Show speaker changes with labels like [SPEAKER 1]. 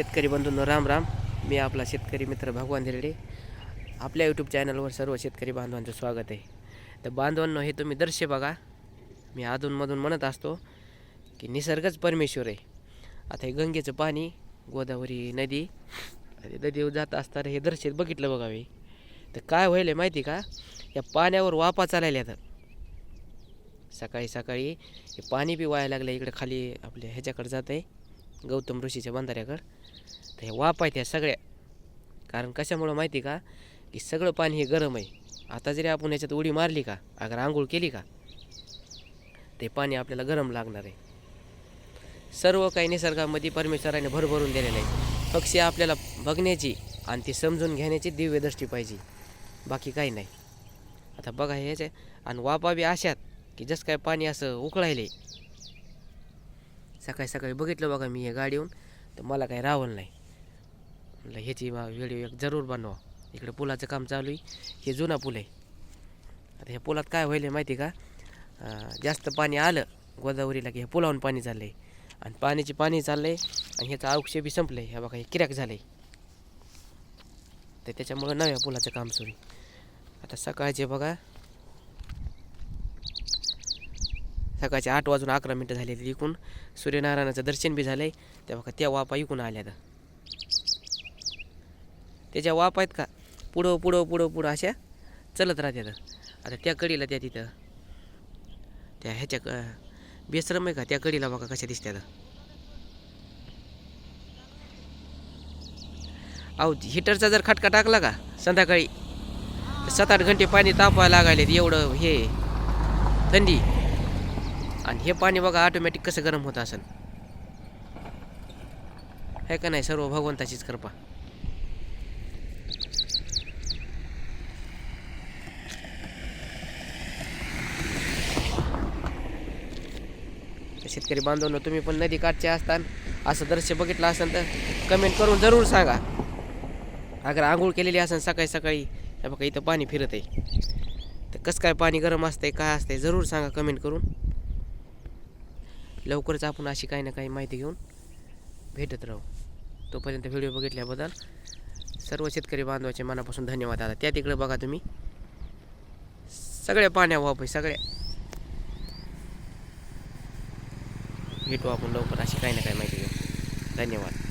[SPEAKER 1] शेतकरी बंधूंनो राम राम. मी आपला शेतकरी मित्र भगवान धिरडे आपल्या यूट्यूब चॅनलवर सर्व शेतकरी बांधवांचं स्वागत आहे. तर बांधवांनो हे तुम्ही दर्श बघा. मी अधूनमधून म्हणत असतो की निसर्गच परमेश्वर आहे. आता हे गंगेचं पाणी गोदावरी नदी आणि नदीवर जात असताना हे दर्शन बघितलं बघा तर काय व्हायलं आहे माहिती का? या पाण्यावर वापा चालायला तर सकाळी सकाळी हे पाणी बी व्हायला लागलं इकडे खाली आपल्या ह्याच्याकडे जात आहे गौतम ऋषीच्या बंधाऱ्याकडं. तर हे वाप आहेत ह्या सगळ्या. कारण कशामुळं माहिती का? की सगळं पाणी हे गरम आहे. आता जरी आपण याच्यात उडी मारली का? अगर आंघोळ केली का? ते पाणी आपल्याला गरम लागणार आहे. सर्व काही निसर्गामध्ये परमेश्वराने भरभरून दिलेलं आहे. पक्षी आपल्याला बघण्याची आणि ती समजून घेण्याची दिव्य दृष्टी पाहिजे. बाकी काही नाही. आता बघा ह्याचे आणि वापा बी अशात की जसं काय पाणी असं उकळायले. सकाळी सकाळी बघितलं बघा मी हे गाडी येऊन तर मला काही रावलं नाही. म्हटलं ह्याची व्हिडिओ एक जरूर बनवा. इकडे पुलाचं काम चालू आहे. हे जुना पूल आहे. आता ह्या पुलात काय व्हायलं आहे माहिती आहे का? जास्त पाणी आलं गोदावरीला की ह्या पुलावून पाणी चाललं आहे आणि पाण्याचे पाणी चाललं आहे आणि ह्याचं आयुष्य बी संपलं आहे ह्या बघा हे किरॅक झालं आहे तर त्याच्यामुळं नव्या पुलाचं काम सुरू आहे. आता सकाळचे बघा सकाळचे आठ वाजून अकरा मिनटं झालेली इकून. सूर्यनारायणाचं दर्शन बी झालं आहे त्या बघा त्या वापा इकून आल्या त्याच्या वाप आहेत का? पुढं पुढं पुढं पुढं अशा चलत राहतात आता त्या कडीला त्या तिथं. त्या ह्याच्या क बेसरम आहे का? त्या कडीला बघा कशा दिसत्यात. अहो हिटरचा जर खटका टाकला का संध्याकाळी सात आठ घंटे पाणी तापायला लागायले एवढं हे थंडी. आणि हे पाणी बघा ऑटोमॅटिक कसं गरम होत असेल. आहे का नाही? सर्व भगवंताचीच कृपा. शेतकरी बांधवांनो तुम्ही पण नदी काठचे असतान असं दृश्य बघितलं असेल तर कमेंट करून जरूर सांगा. अगर आंघोळ केलेली असेल सकाळी सकाळी बघा इथं पाणी फिरत आहे तर कसं काय पाणी गरम असतंय काय असतंय जरूर सांगा कमेंट करून. लवकरच आपण अशी काही ना काही माहिती घेऊन भेटत राहू. तोपर्यंत व्हिडिओ बघितल्याबद्दल सर्व शेतकरी बांधवाचे मनापासून धन्यवाद आता त्या तिकडे बघा तुम्ही. सगळ्या पाण्या वापस सगळ्या. भेटू आपण लवकर अशी काही ना काही माहिती घेऊ धन्यवाद.